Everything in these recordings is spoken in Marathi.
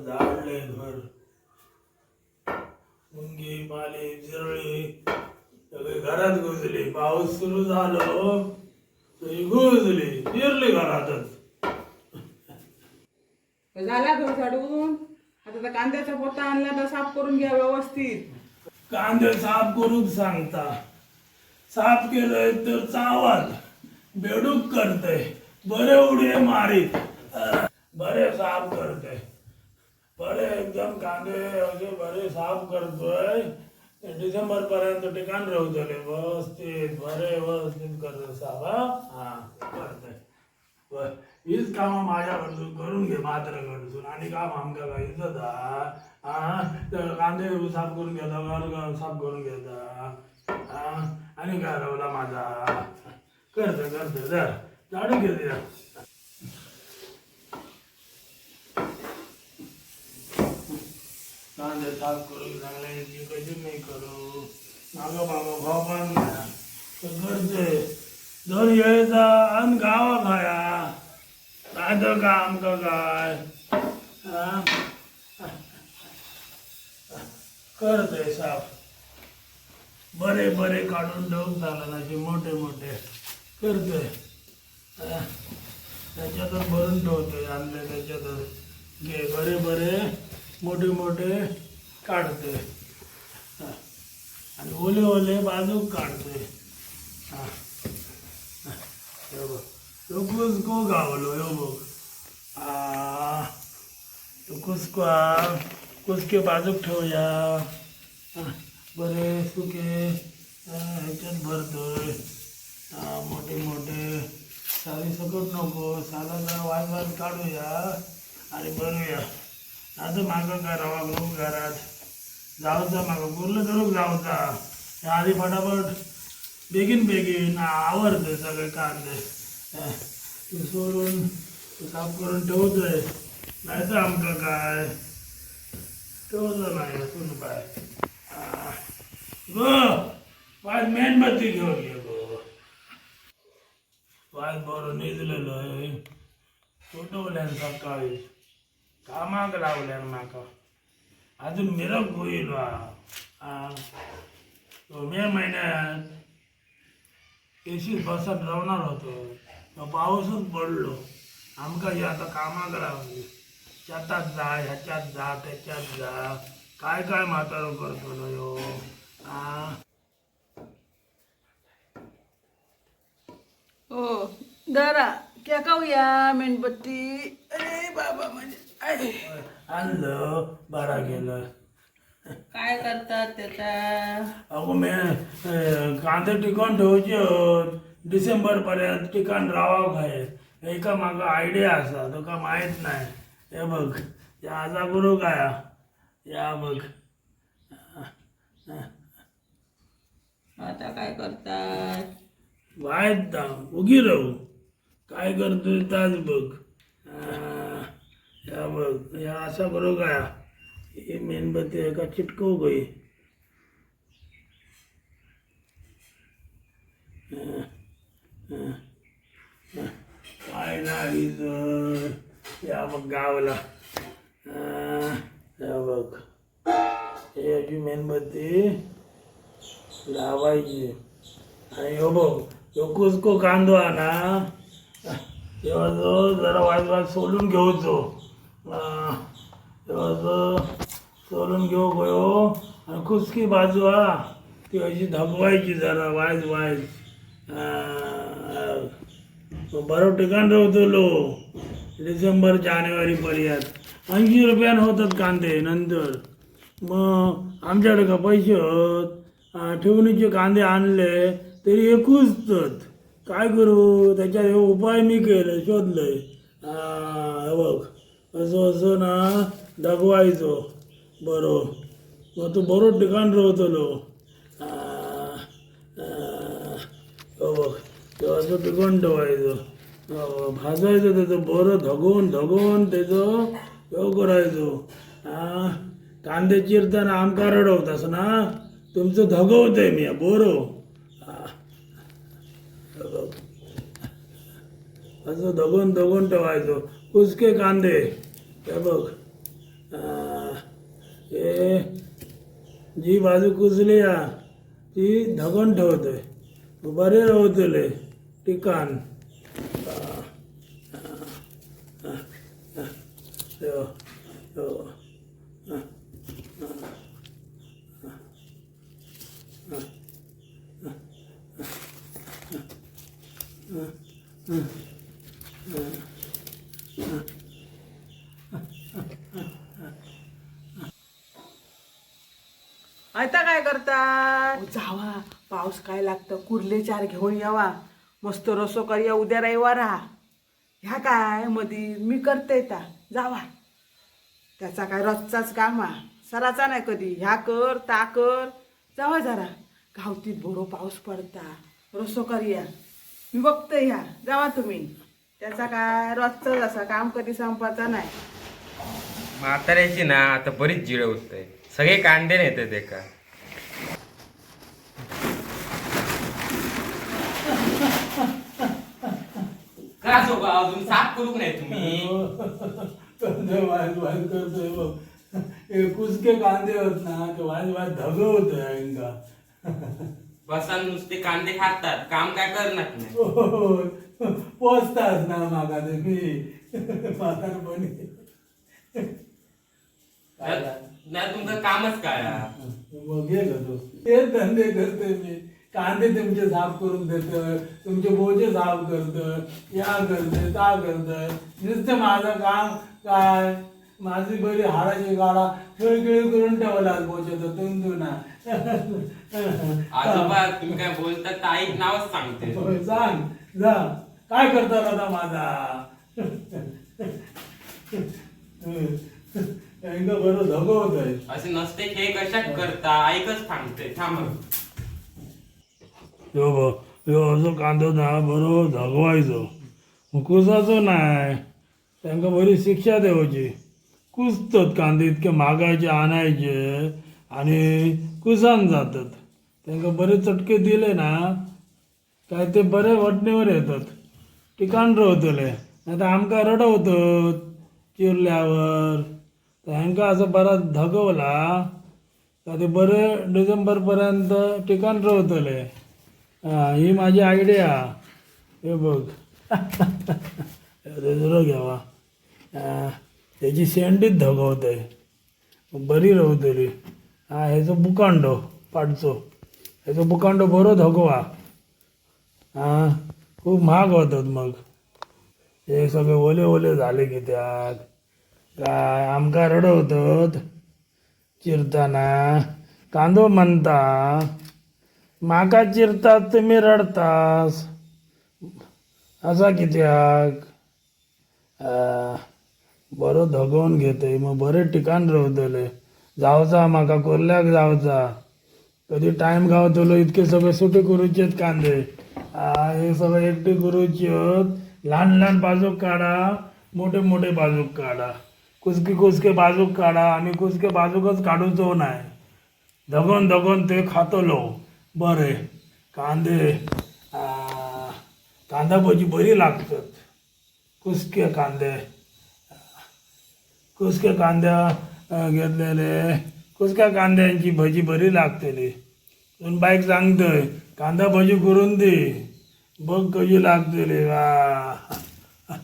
झाडले घर. मुंगी पाली जिरळी सगळे घरात घुसली. पाऊस सुरू झालो तरी घुसली. जिरली घरातच. झाला घर झाडून. आता त्या कांद्याचा पोता आणला तर साफ करून घ्या व्यवस्थित. कांदे साफ करूक सांगता. साफ केलंय तर चावत बेडूक करते बरे उडे मारीत. बरे साफ करते बरे एकदम कांदे असे बरे साफ करतोय डिसेंबर पर्यंत ठिकाण राहतले व्यवस्थित बरे व्यवस्थित करतो साफ हा? करतोय बर हीच कामं माझ्याकडून करून घे मात्र कडसून आणि काम आमका काय इज्जत हा कांदे साफ करून घेता घर साफ करून घेता हा आणि काय रावला माझा करते करते जर झाडून घेते कांदे साफ करून चांगले की कशी नाही करू? मागं मागं भाव पण करते दोन येळेचा अन गावा खाया काय तर का आमका काय? हा? करते साफ बरे बरे काढून ठेवून झाला ना मोठे मोठे. करते हा? त्याच्यातच भरून ठेवते आणले त्याच्यातच घे बरे बरे. मोठे मोठे काढते. हा. आणि ओले ओले बाजूक काढतोय हा. यो कुसको गावलो यो बघ. आ. तो कुसको आ. कुसके बाजूक ठेवूया. बरे सुके. ह्याच्यात भरतोय. मोठे मोठे. साली सकट नको. साला वाज वाज वाय काढूया आणि बनूया आता मागं काय रवा गहू घरात? जाऊचा मागं. कुर्लं करूक जाऊचा जा. आधी फटाफट बेगीन बेगीन आवडते सगळे कांदे. सोडून साफ करून ठेवतोय. नाही तर आमचं काय? ठेवलं नाही असून काय अं, गो वाज मेणबत्ती घेऊन ये गो. पाय बरं निजलेलं आहे फोटोवल्यान सकाळी. कामाक लावल्यान म्हाका अजून मिरप होईल तो मे महिन्यात एसी बसत रावणार होतो. तो पाऊसच पडलो. आमका हे आता कामाक लावली शेतात जा ह्याच्यात जा त्याच्यात जा. काय काय म्हातारो करतो यो? ह्यो आ. हो दरा क्या खाऊया मेणबत्ती? आणलं बरा गेलं. काय करतात त्याचा? अगो मे कांदे टिकून ठेवचे होत डिसेंबर पर्यंत टिकाण रावा खाय एका मागं आयडिया असा तुका माहीत नाही. हे बघ या आजा गुरु काय? या बघ. आता काय करतात? वायत दा उगी राहू. काय करतोय ताच बघ. या बघ या असा करू काय ही मेणबत्ती एका चिटकवू गई काय नाही या बघ गावला. या बघ. हे अशी मेणबत्ती लावायची. आणि हो बघ यो कुसको कांदो हा ना तेव्हा जो जरा वाज वाज घेऊचो चोरून सोलून घेऊ गयो आणि कुसकी बाजू हा ती अशी धबवायची जरा वायज वायज बरं ठिकाण राहतलो डिसेंबर जानेवारी पर्यंत ऐंशी रुपयान होतात कांदे नंतर मग आमच्याकडे का पैसे होत ठेवणीचे कांदे आणले तरी एकूच काय करू त्याच्यात हे उपाय मी केले शोधले आ, बघ असं असं ना दगवायचो बरो. मग तो बरो ठिकाण राहतलो आ, आ, हो बघ तो असं टिकून ठेवायचं. हो, भाजायचं त्याचं बरं धगवून धगवून त्याचं हे करायचो. हा कांदे चिरताना आमका रडवतास ना? तुमचं धगवतंय मी बोरो. हा. हे बघ. असं धगवून धगवून ठेवायचो. कुसके कांदे? हे बघ हे जी बाजू कुजली आ ती धगून ठेवतोय. बरे रावतले ठिकाण आ, आ, आ, आ, यो, यो, आ, आ, आ, आ, आता काय करता जावा पाऊस काय लागतं? कुर्ले चार घेऊन यावा. मस्त रसो करूया उद्या रविवार ह्या काय मधी मी करते ता. जावा. त्याचा काय रोजचाच काम. हा सराचा नाही कधी. ह्या कर ता कर. जावा जरा. गावतीत बोरो पाऊस पडता. रसो करूया. मी बघते ह्या. जावा तुम्ही. त्याचा काय रोजचाच असा काम कधी संपायचा नाही. म्हाताऱ्याची ना आता बरीच जिळ उठते सगळे कांदे नेते ते का का सोबा? अजून साफ करूक नाही तुम्ही? करतोय वाज वाज करतोय बघ. हे कुसके कांदे होत ना ते वाज वाज धग होतोय हांका बसा नुसते कांदे खातात. काम काय करणार नाही पोचताच ना म्हाका तुम्ही. म्हातारपणी काय? नाही तुमचं कामच काय? हा? मग हे करतो तेच धंदे करते मी. कांदे तुमचे साफ करून देतोय तुमचे बोजे साफ करतोय या करतोय ता करतोय नुसतं माझं काम काय माझी बरी हाडाची गाडा खिळखिळी करून ठेवला बोचे तर तुमतुना आजोबा तुम्ही काय बोलता तर आई नावच सांगते होय, सांग जा काय करता आता माझा यांना बरं धगवतोय असे नसते खेळ कशात करता ऐकच सांगते थांब यो यो असो कांदो ना बरो धगवायचो कुसाचो नाय तांकां बरी शिक्षा देवची कुसतात कांदे इतके मागायचे आणायचे आणि कुसान जातात तांकां बरे चटके दिले ना काय ते बरे वटणीवर येतात ठिकाण रवतले नाही तर आमकां रडवतात चिरल्यावर तर हांकां असं बरा धगवला का ते बरे डिसेंबर पर्यंत ठिकाण रोवतले हां ही माझी आयडिया. हे बघ. रेजरो घ्यावा. त्याची शेंडीच धगवत. आहे बरी रावतली हां ह्याचो बुकांडो पाडचो ह्याचो बुकांडो बरो धगवा. हां खूप महाग होतात मग. हे सगळे ओले ओले झाले की त्यात. काय आमकां रडवतात. चिरताना. कांदो म्हणता. माका चिरतात तुम्ही रडतास. असा कित्याक? बरं बरो धगवून घेतय मग बरे ठिकाण रावतले. जावचा म्हाका कोरल्याक जावचा. कधी टायम गावतलो इतके सगळे सुटे करूचे कांदे. हे सगळे एकटे करूचे लहान लहान बाजूक काढा मोठे मोठे बाजूक काढा. कुसके कुसके बाजूक काढा आम्ही कुसके बाजूकच काढूचो नाही धगोन धगोन ते खातलो. बरे. कांदे कांदा भजी बरी लागतात. कुसके कांदे? कुसके कांद्या घेतलेले? कुसक्या कांद्यांची भजी बरी लागतली. पूण बायक सांगतय कांदा भजी करून दे. बघ कशी लागतली. वा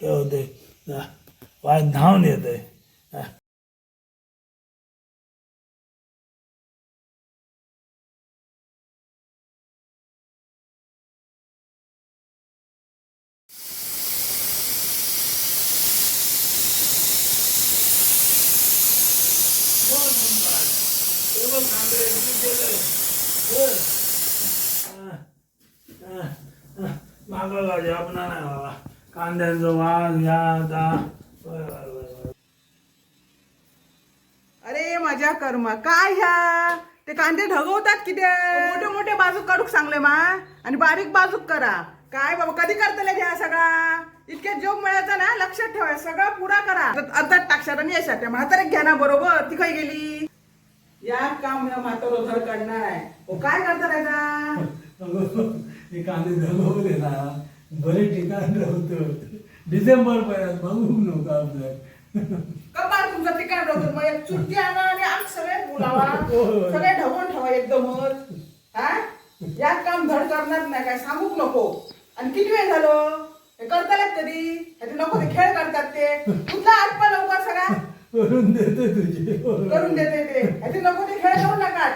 ठेवते. वाय धावून येते. मागं गाडी नाही बाबा कांद्यांचा घ्या अरे माझ्या कर्मा काय ह्या? ते कांदे ढगवतात किती मोठे मोठे बाजूक काढूक सांगले मा. आणि बारीक बाजूक करा. काय बाबा कधी करतले घ्या सगळा? इतके जोग मिळायचा ना लक्षात ठेवा सगळा पुरा करा. अर्धात टाकशात आणि यशात. त्या म्हातारे घ्या ना बरोबर? ती खय गेली? या काम या म्हातारो घर काढणार आहे. हो काय करता राहायचा हे कांदे धगवले ना बरे ठिकाण राहतो. डिसेंबर पर्यंत बघू नको आपलं. कपाळ तुमचा तिकाट होतो मग एक आणा आणि आग सगळे बोलावा. होय. सगळे ढवून ठेवा एकदमच. हा? यात काम धड करणार नाही काय? सांगूक नको. आणि किती वेळ झालो? हे करतालेत कधी? हे नको ते खेळ करतात ते. कुठला आटपा लवकर सगळा? करून देते तुझे. करून देते ते. नको ते खेळ करू नका.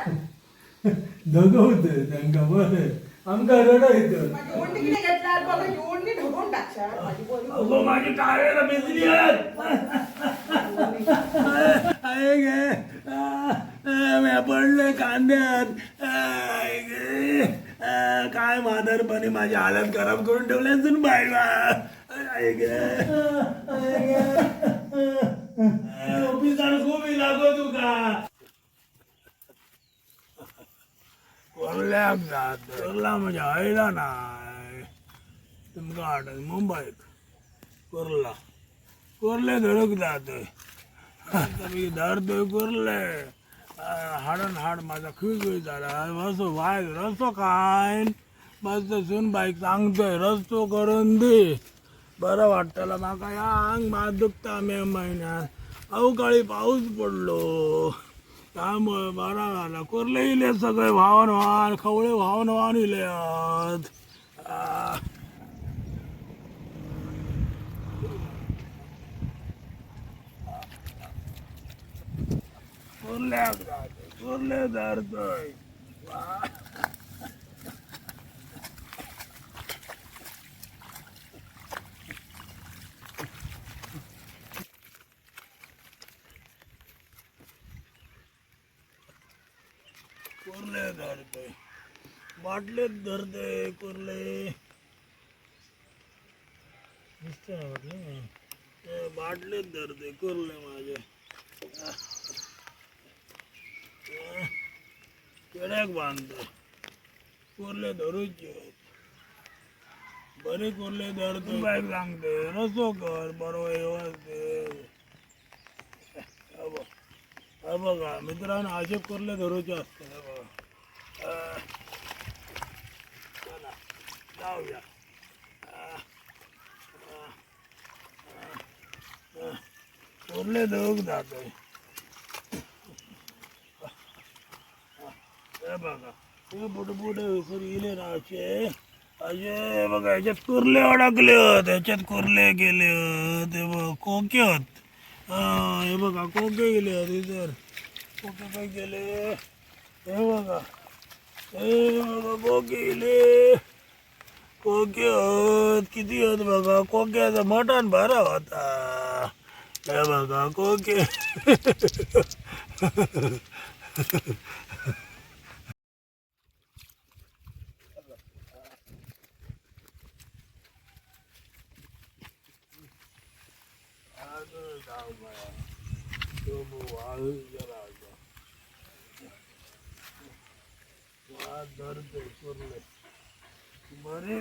दगवते त्यांका बरे आमका रडा येतं माझी ओढणी किती घेतला बघा ही ओढणी ढवून टाकशा माझी पोरी. अगो माझी टाळेला भिजली आहेत. आहे गे. मी पडले कांद्यात. काय म्हातारपणी माझी हालत खराब करून ठेवले अजून बायला आहे गे. आहे गे ऑफिसार खूप लागो तुका. कोल्ह्याक जात कोल्हा म्हणजे आयला नाही. तुमका हाडत मुंबईत. कोरला. कोरले धडक जात. मी धरतोय कोरले. हाडन हाड माझा खिळ खिळ झाला. असं वाय रस्तो काय मस्त सून बाईक सांगतोय रस्तो करून दे बरं वाटतलं माका. या अंग मात दुखता मे महिन्यात. अवकाळी पाऊस पडलो. त्यामुळे बरा झाला. कोरले इले सगळे वाहन वाहन खवळे वाहन वाहन इले कुर्ल्या कुर्ले कोरल्या कोरले धरतोय कोरले धरतोय बाटलेत धरते कुर्ले. दिसते ना बाटले? ते बाटलेत धरते कोरले माझे. केड्याक बांधते. कुर्ले धरूचे. बरे कुरले धरतो. बाईक सांगते रसो कर बरोबर व्यवस्थित. बघा मित्रांनो असे कुर्ले धरूचे असते हा बघा अं, चला जाऊया अं, अं, अं, अं. कोरले धरूक जातोय हे बघा हे पुढे पुढे विसर गेले ना असे असे हे बघा ह्याच्यात कुर्ले अडकले होत ह्याच्यात कुर्ले गेले होत हे बघ कोके होत। हा हे बघा कोके गेले होत इतर कोके काय गेले। हे बघा हे बघा कोके गेले। कोके होत किती होत बघा मटण होता. हे बघा कोके बरे.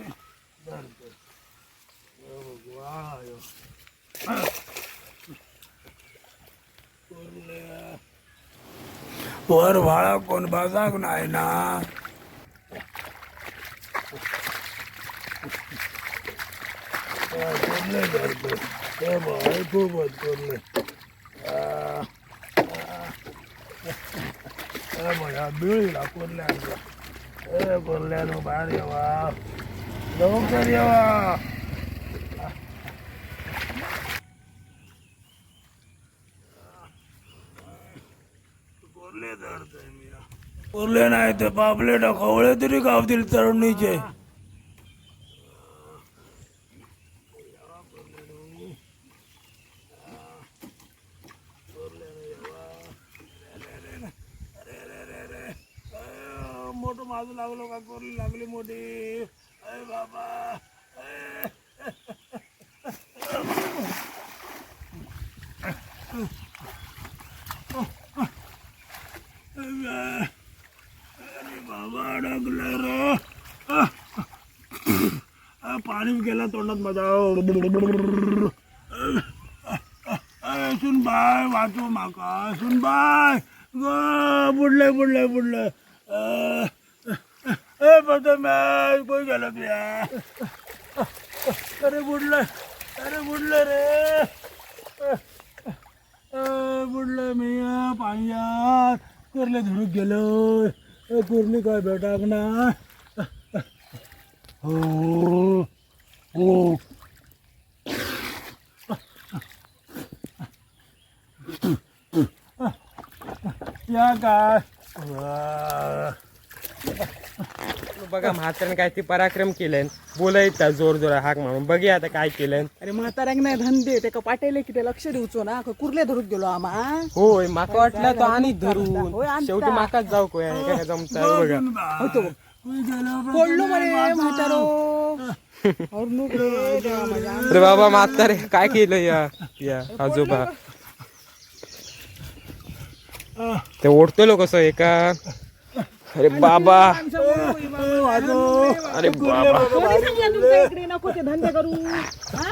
धरतो वर व्हाळा कोण बसाक नाही ना. कोरले धरतो हे बघ खूपच कोरले बघा बिळीला कोरल्यांचा हे कोरल्यानं बाहेर येवा. लवकर यावा कोरले धरतोय मी कोरले नाही तर पापले खवळे तरी गावतील तरुणीचे अं, मोठं माझं लागलो का? कोरली लागली मोठी अरे बाबा अय. बाबा अडकलं रे अं. पाणी गेला तोंडात माझा अय सुन बाय वाचू माका सुन बाय ग बुडले बुडले बुडले ए पता मॅच कोण गेला तुया अरे बुडलं. अरे बुडलं रे. बुडलं मी पाण्यात कुर्ले धुडूक गेलो. ए, कुर्ली काय भेटाक ना हो. हो. या काय? वा. बघा म्हाताऱ्याने काय ते पराक्रम केलंय. बोलायचा जोर जोर हाक म्हणून बघूया आता काय केलंय. अरे म्हाताऱ्याक नाही धंदे ते का पाटेले की ते लक्ष देऊचो ना का कुर्ले धरून गेलो आम्हा होय माका वाटलं तो आणि होय, धरून. आणता. शेवटी माकाच जाऊ कोय काय जमता. बघा. होतो. पडलो म्हणे म्हातारो. और नुक रे देवा माझ्या. अरे बाबा म्हातारे काय केलं या या आजोबा? ते ओढतो कसं एका अरे बाबा. अरे बाबा. कोणी सांगला तुमच्या इकडे नको ते धंदे करू. हा?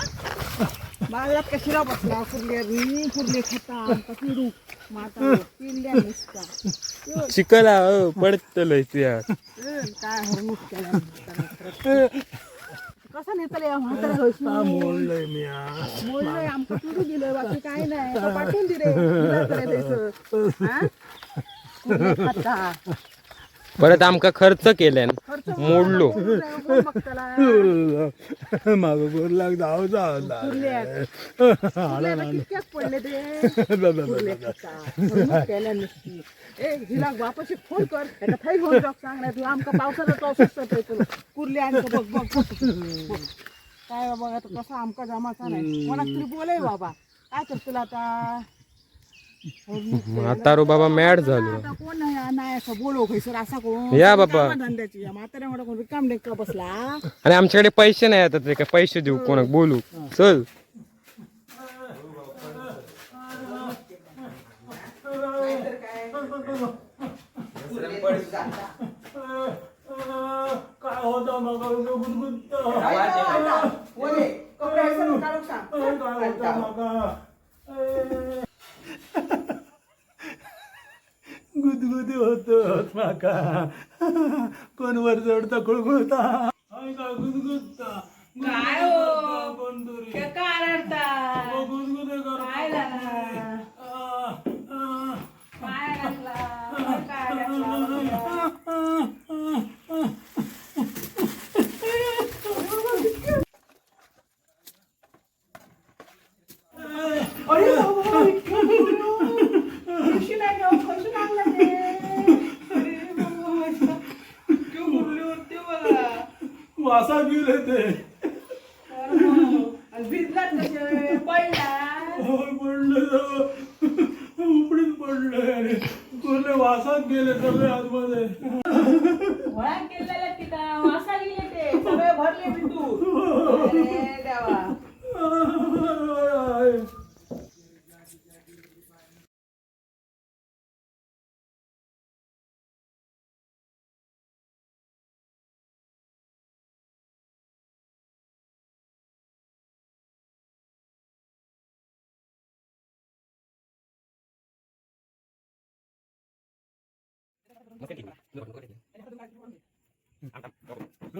बाजारात का शिरा बसला? कुर्ले मी कुर्ले खाता का पिरू. माता पिल्ल्या नुसता शिकला हो, पडतलंय तुया ए, काय केला खरंच. कसं नेतले या म्हातारा होईस आ, मोडलंय मी आ. मोडलंय आमचं पिरू दिलं बाकी काय नाही. तो पाठवून दिले तुझ्याकडे द्यायचं. हा? कुर्ले खाता परत आमका खर्च केल्यान मोडलो. मग धावचा वापस एक फोन कर. घेऊन जाऊ. तू आमका पावसाला तो सुचत तुला. कुर्ले आणि बघ बघ बघ. बघ. काय बाबा आता कसा आमका जमाचा नाही. कोणाक तरी बोलाय बाबा. काय कर तुला आता. म्हातारो बाबा मॅड झालो. कोण नाही असं खैसर असा कोण? या बाबा. कामं धंद्याची म्हाताऱ्या मोठा कोण रिकाम डेक्का बसला? आणि आमच्याकडे पैसे नाही आता ते काय पैसे देऊ कोणाक बोलू. चल. काय होतं होतं? मग? गुदगुदी होत माका. कोण वर चढता कुळकुळता गुदगुदता काय हो? कोण तरी ते काय रडता? गुदगुदे कर काय लागला? आ, आ. काय लागला? काय लागला? अरे बाबा, इतकं बोललो. कशी नाही गं? कशी लागलं ते? अरे बाबा, माझ्या. इतकं बोलल्यावरती बघा. ते? पडला? होय, पडलं सगळं. उपडीत पडलं अरे पूर्ण वासात गेले सगळे आतमध्ये. वासा गेले ते. सगळे भरले देवा.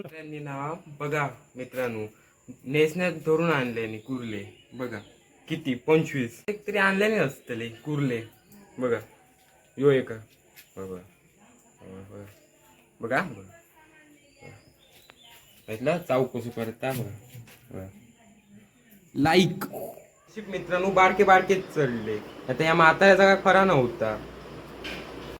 त्यांनी ना बघा मित्रांनो नेसण्यात धरून आणले कुर्ले बघा किती पंचवीस एक तरी आणल्याने असतले कुर्ले बघा यो एक बघा बघा बघा बघा चाऊ कसं करता बघा लाईक मित्रांनो बारके बारकेच चढले. आता या म्हाताऱ्याचा काय खरा नव्हता.